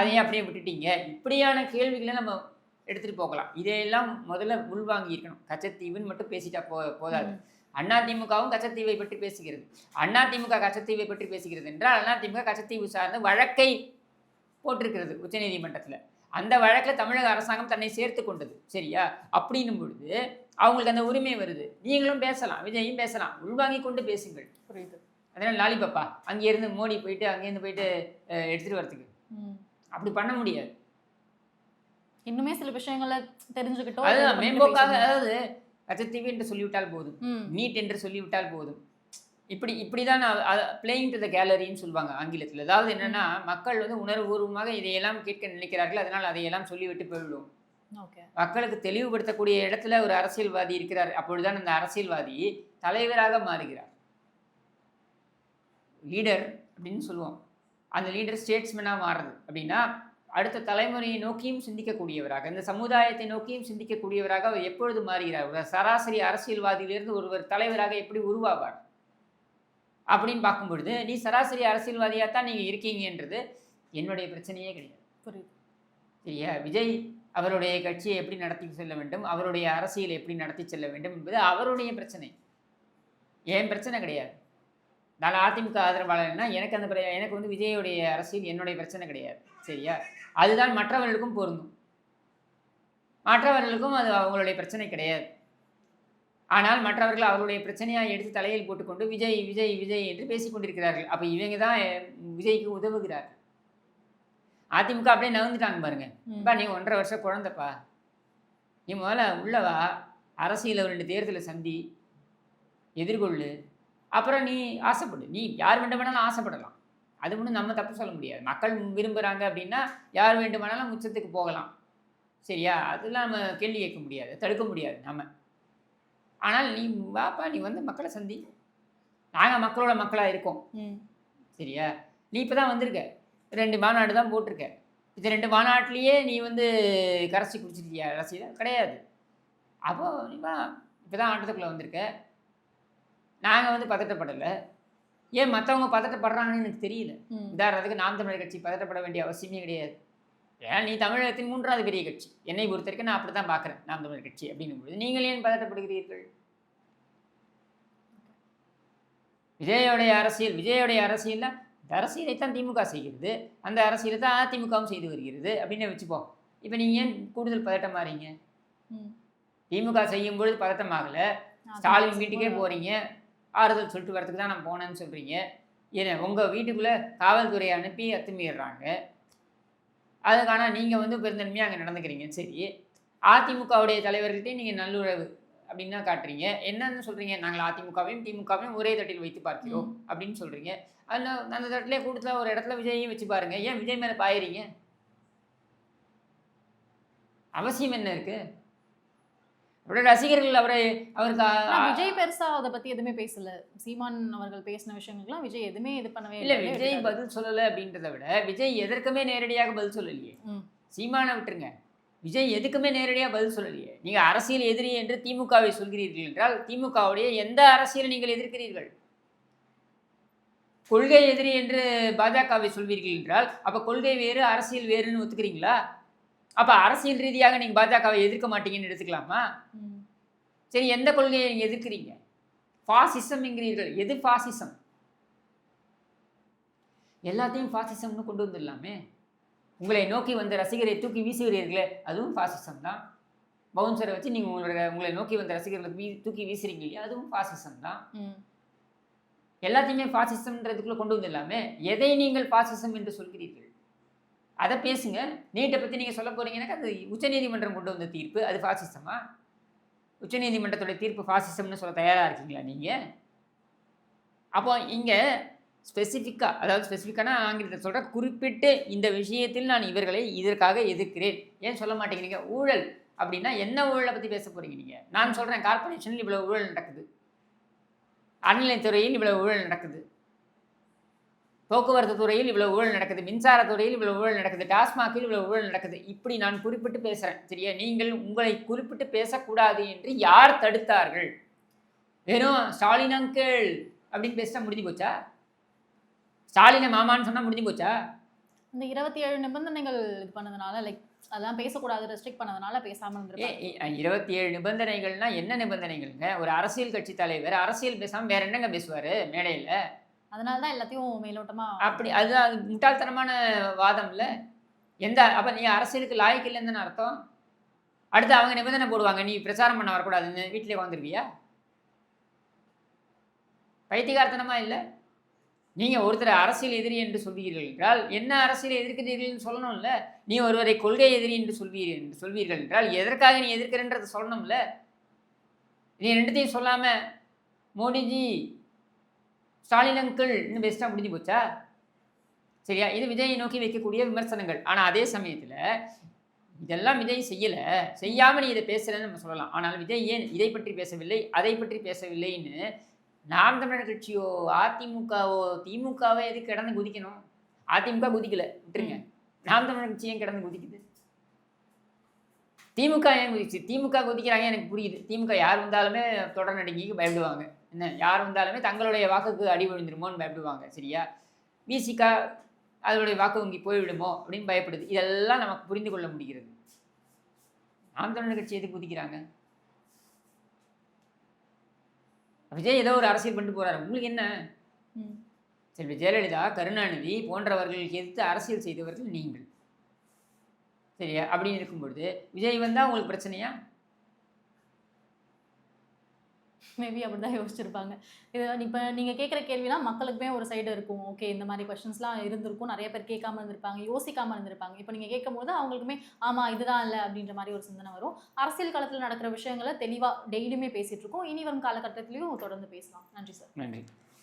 அதையே அப்படியே விட்டுட்டீங்க. இப்படியான கேள்விகளை நம்ம எடுத்துட்டு போகலாம். இதையெல்லாம் முதல்ல உள்வாங்கி இருக்கணும் கச்சத்தீவுன்னு மட்டும் பேசிட்டா போ போதாது. அதிமுகவும் கச்சத்தீவை பற்றி பேசுகிறது. அதிமுக கச்சத்தீவை பற்றி பேசுகிறது என்றால் அதிமுக கச்சத்தீவு சார்ந்த வழக்கை போட்டிருக்கிறது உச்சநீதிமன்றத்தில். அந்த வழக்கில் தமிழக அரசாங்கம் தன்னை சேர்த்து கொண்டது. சரியா? அப்படின்னும் பொழுது அவங்களுக்கு அந்த உரிமை வருது. நீங்களும் பேசலாம் விஜயும் பேசலாம். உள்வாங்கி கொண்டு பேசுங்கள். புரியுது. அதனால் லாலிபப்பா அங்கேருந்து மோடி போயிட்டு அங்கேருந்து போயிட்டு வரதுக்கு. ம். அப்படி பண்ண முடியாது. இன்னுமே சில விஷயங்களை தெரிஞ்சுக்கிட்டோம் அதுதான் மேம்போக்காக. அதாவது கச்சத்தீவு என்று சொல்லிவிட்டால் போதும். நீட் என்று சொல்லிவிட்டால் போதும். இப்படி இப்படி தான் பிளேயிங் டு த கேலரின்னு சொல்லுவாங்க ஆங்கிலத்தில். அதாவது என்னன்னா மக்கள் வந்து உணர்வுபூர்வமாக இதையெல்லாம் கேட்க நினைக்கிறார்கள் அதனால் அதையெல்லாம் சொல்லிவிட்டு போய்விடும். மக்களுக்கு தெளிவுபடுத்தக்கூடிய இடத்துல ஒரு அரசியல்வாதி இருக்கிறார் அப்பொழுதுதான் அந்த அரசியல்வாதி தலைவராக மாறுகிறார். லீடர் அப்படின்னு சொல்லுவோம். அந்த லீடர் ஸ்டேட்ஸ்மேனாக மாறுறது. அப்படின்னா அடுத்த தலைமுறையை நோக்கியும் சிந்திக்கக்கூடியவராக இந்த சமுதாயத்தை நோக்கியும் சிந்திக்கக்கூடியவராக அவர் எப்பொழுது மாறுகிறார்? ஒரு சராசரி அரசியல்வாதியிலிருந்து ஒருவர் தலைவராக எப்படி உருவாவார்? அப்படின்னு பார்க்கும் பொழுது நீ சராசரி அரசியல்வாதியாக தான் நீங்கள் இருக்கீங்கன்றது என்னுடைய பிரச்சனையே கிடையாது. புரியுது. சரியா? விஜய் அவருடைய கட்சியை எப்படி நடத்தி செல்ல வேண்டும்? அவருடைய அரசியலை எப்படி நடத்தி செல்ல வேண்டும் என்பது அவருடைய பிரச்சனை. என் பிரச்சனை கிடையாது? நான் அதிமுக ஆதரவாளர்னா எனக்கு அந்த எனக்கு வந்து விஜயோடைய அரசியல் என்னுடைய பிரச்சனை கிடையாது. சரியா? அதுதான் மற்றவர்களுக்கும் பொருந்தும். மற்றவர்களுக்கும் அது அவங்களுடைய பிரச்சனை கிடையாது. ஆனால் மற்றவர்கள் அவருடைய பிரச்சனையாக எடுத்து தலையில் போட்டுக்கொண்டு விஜய் விஜய் விஜய் என்று பேசிக் கொண்டிருக்கிறார்கள். அப்போ இவங்க தான் விஜய்க்கு உதவுகிறார்கள். அதிமுக அப்படியே நகர்ந்துட்டாங்க பாருங்க. ம். பா நீ ஒன்றரை வருஷம் குழந்தைப்பா. நீ முதல்ல உள்ளவா அரசியல் ரெண்டு தேர்தலை சந்தி எதிர்கொள்ளு. அப்புறம் நீ ஆசைப்படு. நீ யார் வேண்டுமானாலும் ஆசைப்படலாம். அது ஒன்றும் நம்ம தப்பு சொல்ல முடியாது. மக்கள் விரும்புகிறாங்க அப்படின்னா யார் வேண்டுமானாலும் உச்சத்துக்கு போகலாம். சரியா? அதெல்லாம் நம்ம கேள்வி கேட்க முடியாது தடுக்க முடியாது நம்ம. ஆனால் நீ வாப்பா நீ வந்து மக்களை சந்தி. நாங்கள் மக்களோட மக்களாக இருக்கோம். ம். சரியா? நீ இப்போ தான் வந்திருக்க. ரெண்டு மாநாடு தான் போட்டிருக்க. இந்த ரெண்டு மாநாட்டிலேயே நீ வந்து கரைச்சி குடிச்சிருக்கியா? அரசியல் கிடையாது. அப்போ நீ இப்போ தான் ஆட்டத்துக்குள்ளே வந்திருக்க. நாங்கள் வந்து பதட்டப்படலை. ஏன் மற்றவங்க பதட்டப்படுறாங்கன்னு எனக்கு தெரியல. உதாரணத்துக்கு நாம் தமிழர் கட்சி பதட்டப்பட வேண்டிய அவசியமே கிடையாது. ஏன் நீ தமிழகத்தின் மூன்றாவது பெரிய கட்சி. என்னை பொறுத்த வரைக்கும் நான் அப்படி தான் பார்க்குறேன் நாம் தமிழர் கட்சி அப்படின்னும் பொழுது. நீங்கள் ஏன் பதட்டப்படுகிறீர்கள்? விஜயோடைய அரசியல் விஜயோடைய அரசியலில் இந்த அரசியலைத்தான் திமுக செய்கிறது அந்த அரசியலை தான் அதிமுகவும் செய்து வருகிறது அப்படின்னு வச்சுப்போம். இப்போ நீங்கள் ஏன் கூடுதல் பதட்டமாறீங்க ம். திமுக செய்யும் பொழுது பதட்டமாகலை. ஸ்டாலின் வீட்டுக்கே போகிறீங்க ஆறுதல் சொல்லிட்டு வரதுக்கு தான் நான் போனேன்னு சொல்கிறீங்க ஏன்னா உங்கள் வீட்டுக்குள்ளே காவல்துறையை அனுப்பி அத்துமீறுறாங்க அதுக்கான நீங்கள் வந்து பெருந்தன்மையாக அங்கே நடந்துக்கிறீங்க. சரி. அதிமுகவுடைய தலைவர்கள்ட்டையும் நீங்கள் நல்லுறவு அப்படின்னு காட்டுறீங்க. என்னன்னு சொல்கிறீங்க நாங்கள் அதிமுகவையும் திமுகவையும் ஒரே தட்டில் வைத்து பார்க்கிறோம் அப்படின்னு சொல்கிறீங்க அதில் அந்த தட்டிலே கொடுத்தா ஒரு இடத்துல விஜயையும் வச்சு பாருங்க. ஏன் விஜய் மேலே பாயிறீங்க? அவசியம் என்ன இருக்கு? அவருடைய ரசிகர்கள் அவரை அவருக்கு விஜய் பெருசா அதை பத்தி எதுவுமே பேசல சீமான் அவர்கள் பேசின விஷயங்களுக்குலாம் விஜய் எதுவுமே இது பண்ணவே இல்ல. விஜய். பதில் சொல்லல அப்படின்றத விட விஜய் எதற்குமே நேரடியாக பதில் சொல்லலையே. சீமானை விட்டுருங்க விஜய் எதுக்குமே நேரடியாக பதில் சொல்லலையே நீங்க அரசியல் எதிரி என்று திமுகவை சொல்கிறீர்கள் என்றால் திமுகவுடைய எந்த அரசியலை நீங்கள் எதிர்க்கிறீர்கள் கொள்கை எதிரி என்று பாஜகவை சொல்வீர்கள் என்றால் அப்ப கொள்கை வேறு அரசியல் வேறுன்னு ஒத்துக்கிறீங்களா அப்ப அரசியல் ரீதியாக நீங்க பாஜகவை எதிர்க்க மாட்டீங்கன்னு எடுத்துக்கலாமா. சரி எந்த கொள்கையை நீங்க எதிர்க்கிறீங்க? ஃபாசிசம் என்கிறீர்கள் எது ஃபாசிசம் எல்லாத்தையும் ஃபாசிசம்னு கொண்டு வந்துடலாமே. உங்களை நோக்கி வந்த ரசிகரை தூக்கி வீசுகிறீர்களே அதுவும் ஃபாசிசம் தான். பவுன்சரை வச்சு நீங்கள் உங்களோட உங்களை நோக்கி வந்த ரசிகர்களை வீ தூக்கி வீசுறீங்க இல்லையா அதுவும் ஃபாசிசம் தான். எல்லாத்தையுமே ஃபாசிசம்ன்றதுக்குள்ள கொண்டு வந்துடலாமே. எதை நீங்கள் ஃபாசிசம் என்று சொல்கிறீர்கள்? அதை பேசுங்க. நீட்டை பற்றி நீங்கள் சொல்ல போறீங்கன்னா அது உச்சநீதிமன்றம் கொண்டு வந்த தீர்ப்பு. அது ஃபாசிசமா உச்சநீதிமன்றத்துடைய தீர்ப்பு ஃபாசிசம்னு சொல்ல தயாராக இருக்கீங்களா நீங்கள் அப்போ இங்கே ஸ்பெசிஃபிக்காக அதாவது ஸ்பெசிஃபிக்கான ஆங்கிலத்தில் சொல்கிற குறிப்பிட்டு இந்த விஷயத்தில் நான் இவர்களை இதற்காக எதிர்க்கிறேன். ஏன் சொல்ல மாட்டேங்கிறீங்க ஊழல் அப்படின்னா என்ன ஊழலை பற்றி பேச போகிறீங்க நீங்கள் நான் சொல்கிறேன் கார்ப்பரேஷனில் இவ்வளோ ஊழல் நடக்குது. அறநிலையத்துறையில் இவ்வளோ ஊழல் நடக்குது. போக்குவரத்து துறையில் இவ்வளவு ஊழல் நடக்குது மின்சார துறையில் இவ்வளவு ஊழல் நடக்குது டாஸ்மாகில் இவ்வளவு ஊழல் நடக்குது. இப்படி நான் குறிப்பிட்டு பேசுறேன் சரியா? நீங்கள் உங்களை குறிப்பிட்டு பேசக்கூடாது என்று யார் தடுத்தார்கள்? வெறும் ஸ்டாலின் அங்கிள் அப்படின்னு பேசிட்டா முடிஞ்சு போச்சா? ஸ்டாலினை மாமான்னு சொன்னா முடிஞ்சு போச்சா? இந்த இருபத்தி ஏழு நிபந்தனைகள் இது பண்ணதுனால லைக் அதெல்லாம் பேசக்கூடாது ரெஸ்ட்ரிக்ட் பண்ணதுனால பேசாம ஏ இருந்திருப்பாங்க இருபத்தி ஏழு நிபந்தனைகள்னா என்ன நிபந்தனைகள்ங்க? ஒரு அரசியல் கட்சி தலைவர் அரசியல் பேசாம வேற என்னங்க பேசுவாரு மேடையில்? அதனால தான் எல்லாத்தையும் மேலோட்டமா அப்படி அது முட்டாள்தனமான முட்டாள்தனமான வாதம்ல எந்த அப்போ நீ அரசியலுக்கு லாய்க்கு இல்லைன்னு அர்த்தம்? அடுத்து அவங்க நிபந்தனை போடுவாங்க நீ பிரச்சாரம் பண்ண வரக்கூடாதுன்னு வீட்டிலே வந்துருவியா பைத்தியகார்த்தனமா இல்லை? நீங்கள் ஒருத்தர் அரசியல் எதிரி என்று சொல்வீர்கள் என்றால் என்ன அரசியல் எதிர்க்கிறீர்கள்னு சொல்லணும்ல நீ ஒருவரை கொள்கை எதிரி என்று சொல்வீர்கள் என்று சொல்வீர்கள் என்றால் எதற்காக நீ எதிர்க்கிறன்றதை சொல்லணும்ல நீ ரெண்டுத்தையும் சொல்லாம மோடிஜி ஸ்டாலின் அங்கிள் இன்னும் பெஸ்ட்டாக முடிஞ்சு போச்சா? சரியா? இது விஜயை நோக்கி வைக்கக்கூடிய விமர்சனங்கள். ஆனால் அதே சமயத்தில் இதெல்லாம் விஜய் செய்யலை. செய்யாமல் நீ இதை பேசுகிறேன்னு நம்ம சொல்லலாம். ஆனால் விஜய் ஏன் இதை பற்றி பேசவில்லை அதை பற்றி பேசவில்லைன்னு நாம் தமிழர் கட்சியோ அதிமுகவோ திமுகவோ எதுக்கு கிடந்து குதிக்கணும்? அதிமுக குதிக்கல. விட்டுருங்க. நாம் தமிழர் கட்சி ஏன் கிடந்து குதிக்குது? திமுக ஏன் குதிச்சு திமுக குதிக்கிறாங்க எனக்கு புரியுது. திமுக யார் வந்தாலுமே தொடர் நடுங்கிக்கு பயப்படுவாங்க. என்ன யார் வந்தாலுமே தங்களுடைய வாக்குக்கு அடி விழுந்துருமோன்னு பயப்படுவாங்க சரியா? விசிகா அதனுடைய வாக்கு வங்கி போய்விடுமோ அப்படின்னு பயப்படுது. இதெல்லாம் நமக்கு புரிந்து கொள்ள முடிகிறது. நாம் தமிழர் கட்சி எதுக்கு குதிக்கிறாங்க? விஜய் ஏதோ ஒரு அரசியல் பண்ணிட்டு போறாரு. உங்களுக்கு என்ன. செல்வி ஜெயலலிதா கருணாநிதி போன்றவர்களுக்கு எதிர்த்து அரசியல் செய்தவர்கள் நீங்கள். சரியா? அப்படின்னு இருக்கும் பொழுது விஜய் வந்தா உங்களுக்கு பிரச்சனையா? மேபி அப்படிதான் யோசிச்சிருப்பாங்க. இது இப்போ நீங்கள் கேட்குற கேள்விலாம் மக்களுக்குமே ஒரு சைடு இருக்கும். ஓகே இந்த மாதிரி கொஷின்ஸ்லாம் இருந்திருக்கும். நிறைய பேர் கேட்காம இருந்திருப்பாங்க யோசிக்காம இருந்திருப்பாங்க. இப்போ நீங்கள் கேட்கும் போது அவங்களுக்குமே ஆமாம் இதுதான் இல்லை அப்படின்ற மாதிரி ஒரு சிந்தனை வரும். அரசியல் காலத்தில் நடக்கிற விஷயங்களை தெளிவாக டெய்லியுமே பேசிகிட்டு இருக்கோம். இனி வரும் காலகட்டத்திலையும் தொடர்ந்து பேசலாம். நன்றி சார் நன்றி.